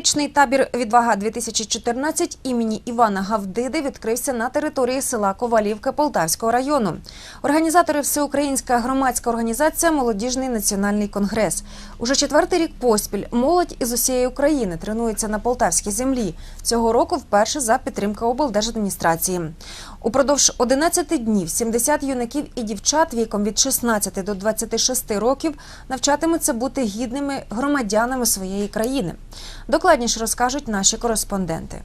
Тематичний табір Відвага 2014 імені Івана Гавдиди відкрився на території села Ковалівка Полтавського району. Організатори Всеукраїнська громадська організація Молодіжний національний конгрес. Уже четвертий рік поспіль молодь із усієї України тренується на полтавській землі. Цього року вперше за підтримка облдержадміністрації. Упродовж 11 днів 70 юнаків і дівчат віком від 16 до 26 років навчатимуться бути гідними громадянами своєї країни. Докладніше розкажуть наші кореспонденти.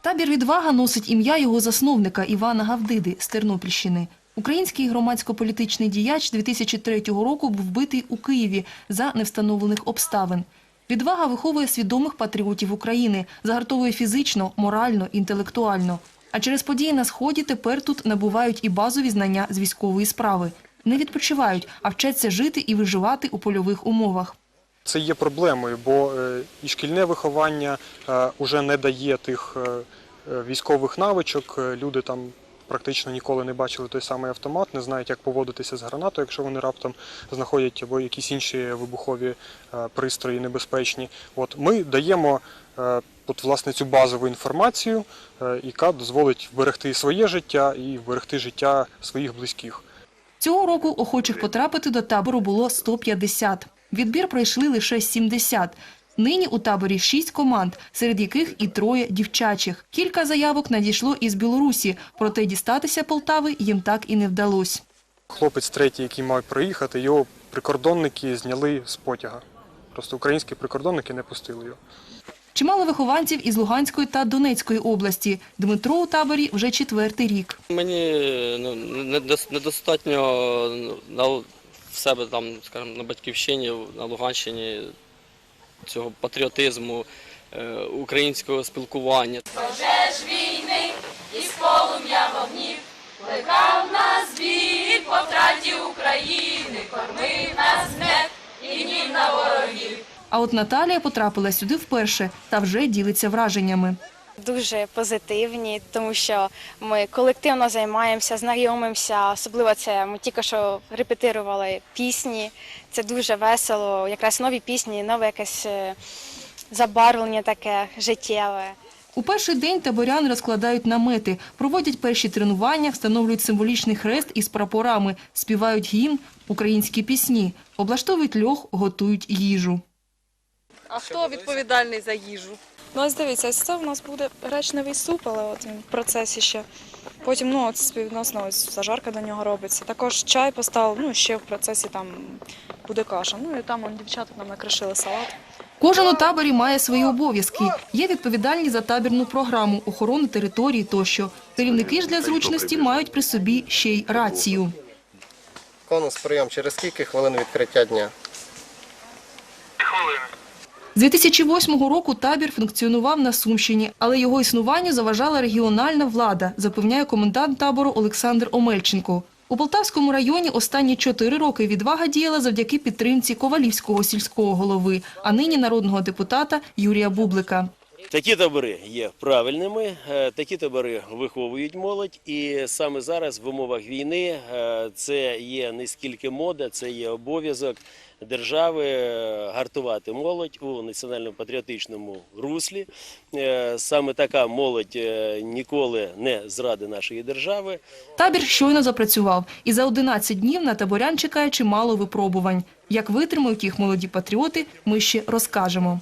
Табір «Відвага» носить ім'я його засновника Івана Гавдиди з Тернопільщини. Український громадсько-політичний діяч 2003 року був вбитий у Києві за невстановлених обставин. «Відвага» виховує свідомих патріотів України, загартовує фізично, морально, інтелектуально. А через події на Сході тепер тут набувають і базові знання з військової справи. Не відпочивають, а вчаться жити і виживати у польових умовах. Це є проблемою, бо е, і шкільне виховання вже не дає тих е, е, військових навичок. Е, Люди там практично ніколи не бачили той самий автомат, не знають, як поводитися з гранатою, якщо вони раптом знаходять або якісь інші вибухові е, пристрої небезпечні. От ми даємо е, от, власне цю базову інформацію, е, яка дозволить вберегти своє життя і вберегти життя своїх близьких. Цього року охочих потрапити до табору було 150. Відбір пройшли лише 70. Нині у таборі шість команд, серед яких і троє дівчачих. Кілька заявок надійшло із Білорусі, проте дістатися Полтави їм так і не вдалося. Хлопець третій, який мав приїхати, його прикордонники зняли з потяга. Просто українські прикордонники не пустили його. Чимало вихованців із Луганської та Донецької області. Дмитро у таборі вже четвертий рік. Мені ну, недостатньо ну, на в себе там, скажімо, на батьківщині, на Луганщині цього патріотизму, е, українського спілкування. пожеж війни із полум'я вогнів, плекав нас бід по втраті України, кормив А от Наталія потрапила сюди вперше та вже ділиться враженнями. дуже позитивні, тому що ми колективно займаємося, знайомимося. Особливо це ми тільки що репетирували пісні. Це дуже весело. Якраз нові пісні, нове якесь е, забарвлення таке життєве. У перший день таборяни розкладають намети, проводять перші тренування, встановлюють символічний хрест із прапорами, співають гімн, українські пісні, облаштовують льох, готують їжу. А хто відповідальний за їжу? Ну, ось дивіться, ось це в нас буде гречневий суп, але от він в процесі ще. Потім ну, от співвідносно ось зажарка до нього робиться. Також чай поставив, ну ще в процесі там буде каша. Ну і там он, дівчата нам накришили салат. Кожен у таборі має свої обов'язки. Є відповідальні за табірну програму, охорону території тощо. Керівники ж для зручності мають при собі ще й рацію. Конус прийом через скільки хвилин відкриття дня? З 2008 року табір функціонував на Сумщині, але його існуванню заважала регіональна влада, запевняє комендант табору Олександр Омельченко. У Полтавському районі останні чотири роки відвага діяла завдяки підтримці Ковалівського сільського голови, а нині народного депутата Юрія Бублика. Такі табори є правильними, е, такі табори виховують молодь, і саме зараз в умовах війни е, це є не скільки мода, це є обов'язок держави е, гартувати молодь у національно-патріотичному руслі. Саме така молодь ніколи не зради нашої держави. Табір щойно запрацював, і за 11 днів на таборян чекає чимало випробувань. Як витримають їх молоді патріоти, ми ще розкажемо.